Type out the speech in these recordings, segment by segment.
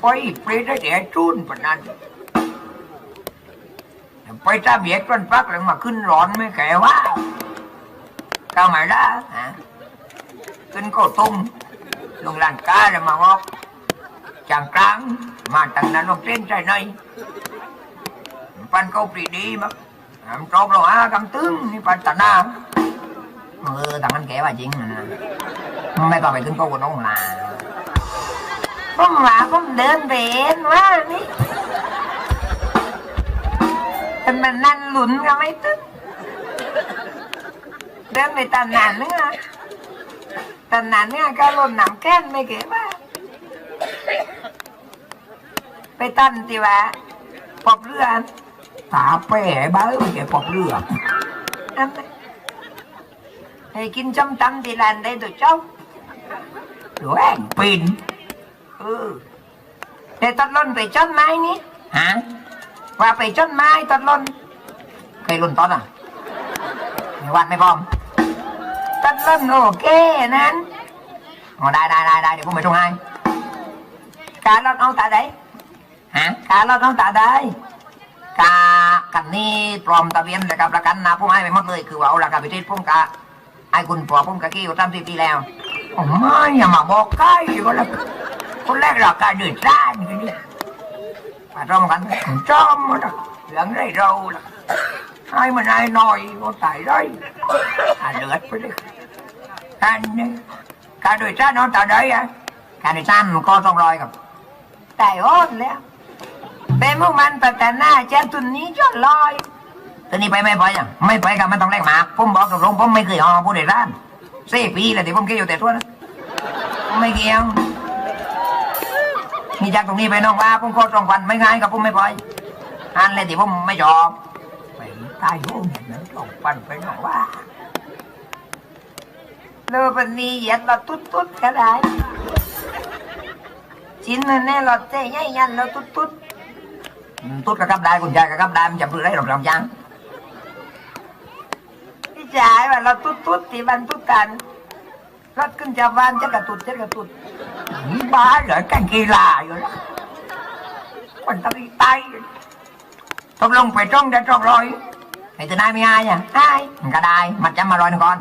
ไปเปรตได้แต่จุนปนั้นไปตาเบียดกันปักแล้วมาขึ้นร้อนไม่แก่ว่าก้าวมาละฮะขึ้นก็ตุ้มลงลานกาแล้วมางอกจางกลางมาตั้งนั้นลงเต้นใจในปันเขาปรีดีมั้งทำจบเราหากำตึงนี่ปันตาหน้าเออแต่มันแก่ว่าจริงนะไม่ก็ไปขึ้นกกับน้องลา ผมว่าผมเดินไปเองว่านี่แต่มันนั่นหลุนก็ไม่ตึ๊ดเดินไปตานนานนึงอะตานนานเนี่ยก็หล่นหนำแก้นไม่เก๋ว่าไปตันที่ว่าปอบเรือตาแป๋บ้าไม่เก๋ปอบเรืออันนั้นให้กินจำตำที่ร้านได้ตัวเจ้าหรือแองปีน เออแต่ตัดล้นไปจนไม้นี่ฮะว่าไปจนไม้ตัดล้นเคยล้นต้นอะไม่วัดไม่พร้อมตัดล้นโอเคนั้นอ๋อได้ได้ได้ได้เดี๋ยวผมไปส่งให้การลดเอาตาได้ฮะการลดเอาตาได้กากันนี่ปลอมตะเบียนเลยกับประกันนะผมให้ไปหมดเลยคือว่าเอาราคาพิเศษผมกะไอ้คุณปอผมกะกี้อยู่ตามสิบปีแล้วโอ้ไม่อย่ามาบอกใกล้ก็แล้ว คนแรกราคาเดือดร้อนกันนี่มาจองกันจอมมันเหลืองไรเราล่ะให้มันให้หน่อยก็ตายได้อาเลือดไปเลยอันนี้การโดยสารนอนตาได้อะการโดยสามันก็ต้องรอยกับตายอ่อนแล้วแต่เมื่อมันปัตตานาเจ้าตุนนี้จอดลอยตัวนี้ไปไม่ไปอะไม่ไปกับมันต้องแลกหมากผมบอกตรงๆผมไม่เคยห่อผู้โดยสารสี่ปีแล้วที่ผมเกี่ยวแต่ตัวนะไม่เกี่ยว มีจากตรงนี้ไปน้องว่าผมก็ตรงวันไม่ง่ายกับผมไม่ปล่อยอันเลยที่ผมไม่ชอบไปตายโยมเห็นไหมตรงวันไปน้องว่าเลือปันนี้เหยียดเราตุ๊ดตุ๊ดก็ได้ชิ้นนั้นแน่เราเจ๊ยัยยันเราตุ๊ดตุ๊ดตุ๊ดกับกับได้คุณชายกับกับได้มันจะพื้ได้หรอกลำจังพี่ชายว่าเราตุ๊ดตุ๊ดตีบันตุ๊ดกันรถขึ้นจากบ้านจะกระตุดจะกระตุดนี่ บ้าเหรอแก่งกีฬาอยู่แล้วคนตะลีตายตกลงไปจ้องได้จ้องรอยไอ้ตัวนายไม่อายอะอายก็ได้มันจำมารอยหนึ่งก่อน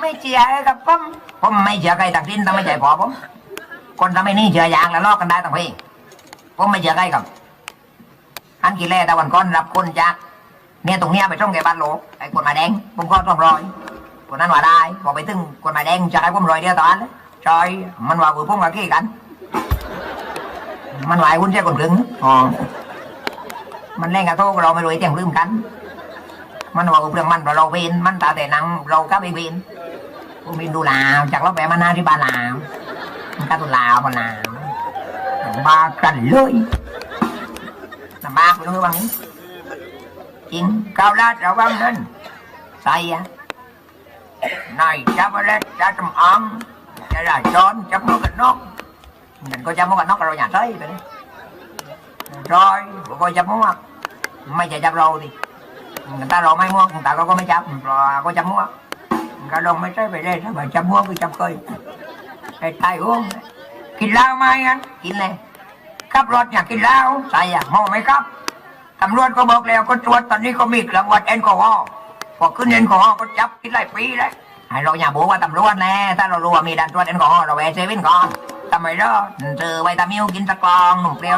ไม่เจียกับผมผมไม่เจียใครต่างทินต้องไม่ใจพอผมคนทำไม่นี่เจียอยางแล้วลอกกันได้ต่างพี่ผมไม่เจียใครกับอันกี่แล่ตะวันก้อนรับคนจากเนี่ยตรงเนี้ยไปช่องแกบ้านโลไอ้กฎหมาแดงผมก็ต้องรอยคนนั้นว่าได้บอกไปถึงกฎหมาแดงจะให้ผมรอยเดียวตอน เลยจอยมันว่ากูพุ่งกับขี้กัน มันว่าไอ้คุณใช่คนกลึงอ๋อมันเล่นกับโทษเราไม่รู้ไอ้เตียงลืมกัน มันว่ากูเรื่องมันเราเวนมันตาแต่หนังเราก็ไปเวนกูบินดูลาวจากเราไปมานาที่บ้านลาวมันก็ตุลาวมาลาวบ้ากันเลยลำบากไปตรงนี้บ้างนี้จริงก้าวลาดระวังนั่นใส่อะนายจับอะไรจับจำอัง จะได้จอนจับมือกันนกนั่นก็จับมือกันนกเราอย่าใส่ไปเลยรอยก็จับมือไม่ใช่จับเราดิ người ta rồi mai mua người ta có có mấy chấp rồi có chấp mua người ta đâu mấy trái về đây nó mà chấp mua cái chấp khơi cái tay uống กินเหล้าไหมอันกินเลยขับรถอยากกินเหล้าใส่อะเมาไหมครับตำรวจก็บอกแล้วก็ตรวจตอนนี้ก็มีรางวัลแอลกอฮอล์พอขึ้นแอลกอฮอล์ก็จับกินหลายปีแล้ว เราอย่าบอกว่าตำรวจแน่ถ้าเรารู้ว่ามีด่านตรวจแอลกอฮอล์เราแวะเซเว่นก่อนทำไมเนาะเจอไวตามิวกินตะกรองหนุ่มเปรี้ยว